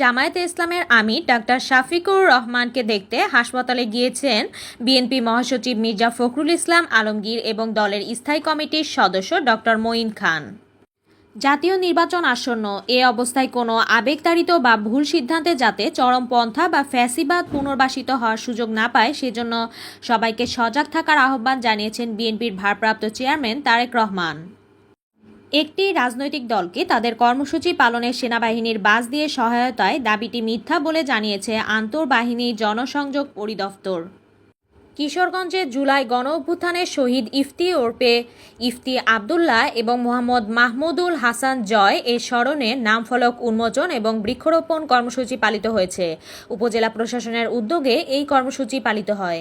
জামায়াতে ইসলামের আমির ডাক্তার শাফিকুর রহমানকে দেখতে হাসপাতালে গিয়েছেন বিএনপি মহাসচিব মির্জা ফখরুল ইসলাম আলমগীর এবং দলের স্থায়ী কমিটির সদস্য ডক্টর মঈন খান। জাতীয় নির্বাচন আসন্ন। এ অবস্থায় কোনো আবেগতাড়িত বা ভুল সিদ্ধান্তে যাতে চরমপন্থা বা ফ্যাসিবাদ পুনর্বাসিত হওয়ার সুযোগ না পায়, সেজন্য সবাইকে সজাগ থাকার আহ্বান জানিয়েছেন বিএনপির ভারপ্রাপ্ত চেয়ারম্যান তারেক রহমান। একটি রাজনৈতিক দলকে তাদের কর্মসূচি পালনে সেনাবাহিনীর বাস দিয়ে সহায়তায় দাবিটি মিথ্যা বলে জানিয়েছে আন্তর্বাহিনী জনসংযোগ পরিদপ্তর। কিশোরগঞ্জে জুলাই গণ অভ্যুত্থানে শহীদ ইফতি ওরপে ইফতি আবদুল্লাহ এবং মোহাম্মদ মাহমুদুল হাসান জয় এর স্মরণে নামফলক উন্মোচন এবং বৃক্ষরোপণ কর্মসূচি পালিত হয়েছে। উপজেলা প্রশাসনের উদ্যোগে এই কর্মসূচি পালিত হয়।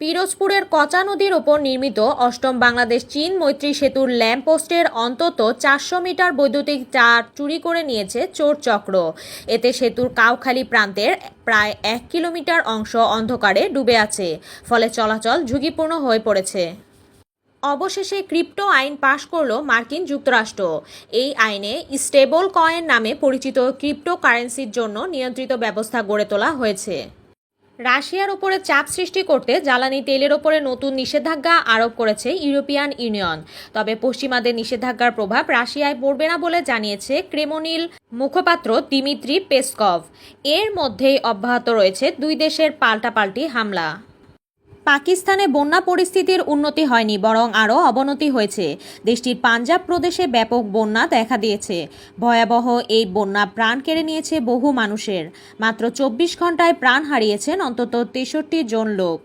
পিরোজপুরের কচা নদীর ওপর নির্মিত অষ্টম বাংলাদেশ চীন মৈত্রী সেতুর ল্যাম্পপোস্টের অন্তত চারশো মিটার বৈদ্যুতিক তার চুরি করে নিয়েছে চোর চক্র। এতে সেতুর কাউখালি প্রান্তের প্রায় এক কিলোমিটার অংশ অন্ধকারে ডুবে আছে, ফলে চলাচল ঝুঁকিপূর্ণ হয়ে পড়েছে। অবশেষে ক্রিপ্টো আইন পাশ করল মার্কিন যুক্তরাষ্ট্র। এই আইনে স্টেবল কয়েন নামে পরিচিত ক্রিপ্টোকারেন্সির জন্য নিয়ন্ত্রিত ব্যবস্থা গড়ে তোলা হয়েছে। রাশিয়ার উপরে চাপ সৃষ্টি করতে জ্বালানি তেলের ওপরে নতুন নিষেধাজ্ঞা আরোপ করেছে ইউরোপিয়ান ইউনিয়ন। তবে পশ্চিমাদের নিষেধাজ্ঞার প্রভাব রাশিয়ায় পড়বে না বলে জানিয়েছে ক্রেমনিল মুখপাত্র দিমিত্রি পেসকভ। এর মধ্যেই অব্যাহত রয়েছে দুই দেশের পাল্টাপাল্টি হামলা। পাকিস্তানে বন্যা পরিস্থিতির উন্নতি হয়নি, বরং আরও অবনতি হয়েছে। দেশটির পাঞ্জাব প্রদেশে ব্যাপক বন্যা দেখা দিয়েছে। ভয়াবহ এই বন্যা প্রাণ কেড়ে নিয়েছে বহু মানুষের। মাত্র চব্বিশ ঘন্টায় প্রাণ হারিয়েছেন অন্তত তেষট্টি জন লোক।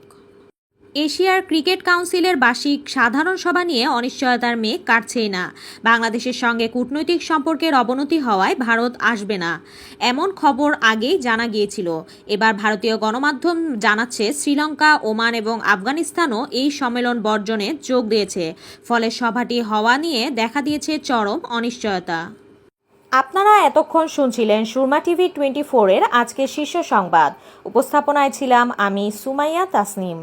এশিয়ার ক্রিকেট কাউন্সিলের বার্ষিক সাধারণ সভা নিয়ে অনিশ্চয়তার মেঘ কাটছেই না। বাংলাদেশের সঙ্গে কূটনৈতিক সম্পর্কের অবনতি হওয়ায় ভারত আসবে না। এমন খবর আগেই জানা গিয়েছিল। এবার ভারতীয় গণমাধ্যম জানাচ্ছে, শ্রীলঙ্কা, ওমান এবং আফগানিস্তানও এই সম্মেলন বর্জনে যোগ দিয়েছে। ফলে সভাটি হওয়া নিয়ে দেখা দিয়েছে চরম অনিশ্চয়তা। আপনারা এতক্ষণ শুনছিলেন সুরমা টিভি টোয়েন্টি ফোরের আজকের শীর্ষ সংবাদ। উপস্থাপনায় ছিলাম আমি সুমাইয়া তাসনিম।